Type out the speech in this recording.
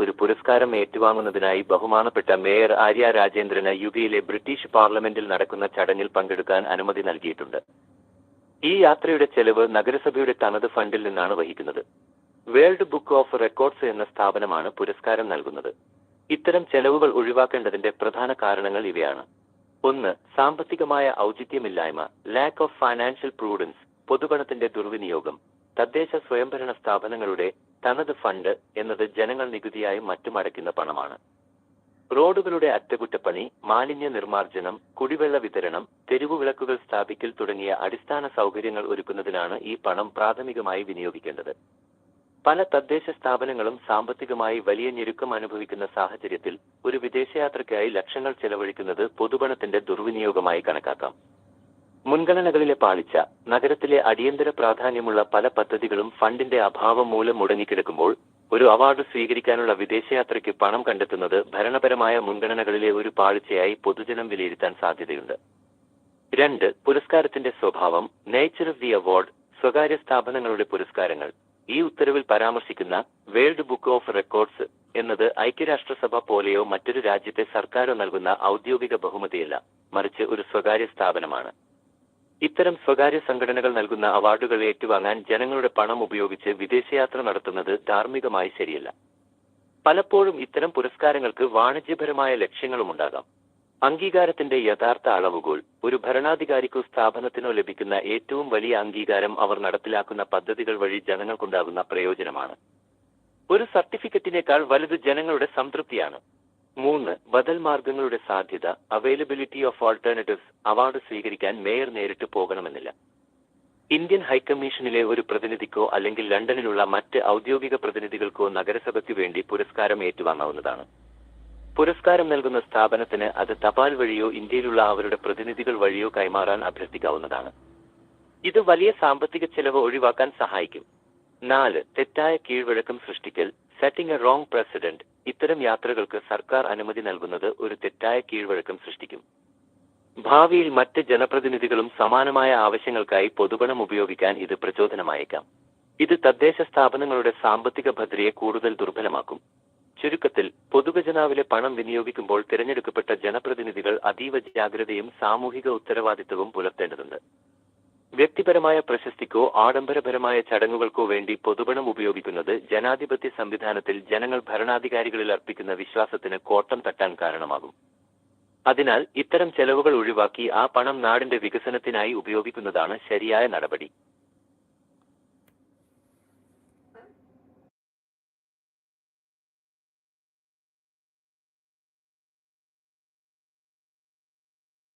ഒരു പുരസ്കാരം ഏറ്റുവാങ്ങുന്നതിനായി ബഹുമാനപ്പെട്ട മേയർ ആര്യ രാജേന്ദ്രന് യുപിയിലെ ബ്രിട്ടീഷ് പാർലമെന്റിൽ നടക്കുന്ന ചടങ്ങിൽ പങ്കെടുക്കാൻ അനുമതി നൽകിയിട്ടുണ്ട്. ഈ യാത്രയുടെ ചെലവ് നഗരസഭയുടെ തനത് ഫണ്ടിൽ നിന്നാണ് വഹിക്കുന്നത്. വേൾഡ് ബുക്ക് ഓഫ് റെക്കോർഡ്സ് എന്ന സ്ഥാപനമാണ് പുരസ്കാരം നൽകുന്നത്. ഇത്തരം ചെലവുകൾ ഒഴിവാക്കേണ്ടതിന്റെ പ്രധാന കാരണങ്ങൾ ഇവയാണ്. ഒന്ന് സാമ്പത്തികമായ ഔചിത്യമില്ലായ്മ ലാക്ക് ഓഫ് ഫൈനാൻഷ്യൽ പ്രൂഡൻസ് പൊതുഗണത്തിന്റെ ദുർവിനിയോഗം തദ്ദേശ സ്വയംഭരണ സ്ഥാപനങ്ങളുടെ തനത് ഫണ്ട് എന്നത് ജനങ്ങൾ നികുതിയായും മറ്റും അടയ്ക്കുന്ന പണമാണ്. റോഡുകളുടെ അറ്റകുറ്റപ്പണി മാലിന്യ നിർമ്മാർജനം കുടിവെള്ള വിതരണം തെരുവുവിളക്കുകൾ സ്ഥാപിക്കൽ തുടങ്ങിയ അടിസ്ഥാന സൗകര്യങ്ങൾ ഒരുക്കുന്നതിനാണ് ഈ പണം പ്രാഥമികമായി വിനിയോഗിക്കേണ്ടത്. പല തദ്ദേശ സ്ഥാപനങ്ങളും സാമ്പത്തികമായി വലിയ ഞെരുക്കം അനുഭവിക്കുന്ന സാഹചര്യത്തിൽ ഒരു വിദേശയാത്രയ്ക്കായി ലക്ഷങ്ങൾ ചെലവഴിക്കുന്നത് പൊതുപണത്തിന്റെ ദുർവിനിയോഗമായി കണക്കാക്കാം. മുൻഗണനകളിലെ പാളിച്ച നഗരത്തിലെ അടിയന്തര പ്രാധാന്യമുള്ള പല പദ്ധതികളും ഫണ്ടിന്റെ അഭാവം മൂലം മുടങ്ങിക്കിടക്കുമ്പോൾ ഒരു അവാർഡ് സ്വീകരിക്കാനുള്ള വിദേശയാത്രയ്ക്ക് പണം കണ്ടെത്തുന്നത് ഭരണപരമായ മുൻഗണനകളിലെ ഒരു പാളിച്ചയായി പൊതുജനം വിലയിരുത്താൻ സാധ്യതയുണ്ട്. രണ്ട് പുരസ്കാരത്തിന്റെ സ്വഭാവം നേച്ചർ ഓഫ് ദി അവാർഡ് സ്വകാര്യ സ്ഥാപനങ്ങളുടെ പുരസ്കാരങ്ങൾ. ഈ ഉത്തരവിൽ പരാമർശിക്കുന്ന വേൾഡ് ബുക്ക് ഓഫ് റെക്കോർഡ്സ് എന്നത് ഐക്യരാഷ്ട്രസഭ പോലെയോ മറ്റൊരു രാജ്യത്തെ സർക്കാരോ നൽകുന്ന ഔദ്യോഗിക ബഹുമതിയല്ല മറിച്ച് ഒരു സ്വകാര്യ സ്ഥാപനമാണ്. ഇത്തരം സ്വകാര്യ സംഘടനകൾ നൽകുന്ന അവാർഡുകൾ ഏറ്റുവാങ്ങാൻ ജനങ്ങളുടെ പണം ഉപയോഗിച്ച് വിദേശയാത്ര നടത്തുന്നത് ധാർമ്മികമായി ശരിയല്ല. പലപ്പോഴും ഇത്തരം പുരസ്കാരങ്ങൾക്ക് വാണിജ്യപരമായ ലക്ഷ്യങ്ങളുമുണ്ടാകാം അംഗീകാരത്തിന്റെ യഥാർത്ഥ അളവുകോൽ ഒരു ഭരണാധികാരിക്കോ സ്ഥാപനത്തിനോ ലഭിക്കുന്ന ഏറ്റവും വലിയ അംഗീകാരം അവർ നടപ്പിലാക്കുന്ന പദ്ധതികൾ വഴി ജനങ്ങൾക്കുണ്ടാകുന്ന പ്രയോജനമാണ്. ഒരു സർട്ടിഫിക്കറ്റിനേക്കാൾ വലുത് ജനങ്ങളുടെ സംതൃപ്തിയാണ്. മൂന്ന് ബദൽ മാർഗങ്ങളുടെ സാധ്യത അവൈലബിലിറ്റി ഓഫ് ഓൾട്ടർനേറ്റീവ്സ് അവാർഡ് സ്വീകരിക്കാൻ മേയർ നേരിട്ട് പോകണമെന്നില്ല. ഇന്ത്യൻ ഹൈക്കമ്മീഷനിലെ ഒരു പ്രതിനിധിക്കോ അല്ലെങ്കിൽ ലണ്ടനിലുള്ള മറ്റ് ഔദ്യോഗിക പ്രതിനിധികൾക്കോ നഗരസഭയ്ക്ക് വേണ്ടി പുരസ്കാരം ഏറ്റുവാങ്ങാവുന്നതാണ്. പുരസ്കാരം നൽകുന്ന സ്ഥാപനത്തിന് അത് തപാൽ വഴിയോ ഇന്ത്യയിലുള്ള അവരുടെ പ്രതിനിധികൾ വഴിയോ കൈമാറാൻ അഭ്യർത്ഥിക്കാവുന്നതാണ്. ഇത് വലിയ സാമ്പത്തിക ചെലവ് ഒഴിവാക്കാൻ സഹായിക്കും. നാല് തെറ്റായ കീഴ്വഴക്കം സൃഷ്ടിക്കൽ. സെറ്റിംഗ് എ റോങ് പ്രസിഡന്റ് ഇത്തരം യാത്രകൾക്ക് സർക്കാർ അനുമതി നൽകുന്നത് ഒരു തെറ്റായ കീഴ്വഴക്കം സൃഷ്ടിക്കും. ഭാവിയിൽ മറ്റ് ജനപ്രതിനിധികളും സമാനമായ ആവശ്യങ്ങൾക്കായി പൊതുപണം ഉപയോഗിക്കാൻ ഇത് പ്രചോദനമായേക്കാം. ഇത് തദ്ദേശ സ്ഥാപനങ്ങളുടെ സാമ്പത്തിക ഭദ്രയെ കൂടുതൽ ദുർബലമാക്കും. ചുരുക്കത്തിൽ പൊതുഖജനാവിലെ പണം വിനിയോഗിക്കുമ്പോൾ തിരഞ്ഞെടുക്കപ്പെട്ട ജനപ്രതിനിധികൾ അതീവ ജാഗ്രതയും സാമൂഹിക ഉത്തരവാദിത്തവും പുലർത്തേണ്ടതുണ്ട്. വ്യക്തിപരമായ പ്രശസ്തിക്കോ ആഡംബരപരമായ ചടങ്ങുകൾക്കോ വേണ്ടി പൊതുപണം ഉപയോഗിക്കുന്നത് ജനാധിപത്യ സംവിധാനത്തിൽ ജനങ്ങൾ ഭരണാധികാരികളിൽ അർപ്പിക്കുന്ന വിശ്വാസത്തിന് കോട്ടം തട്ടാൻ കാരണമാകും. അതിനാൽ ഇത്തരം ചെലവുകൾ ഒഴിവാക്കി ആ പണം നാടിന്റെ വികസനത്തിനായി ഉപയോഗിക്കുന്നതാണ് ശരിയായ നടപടി.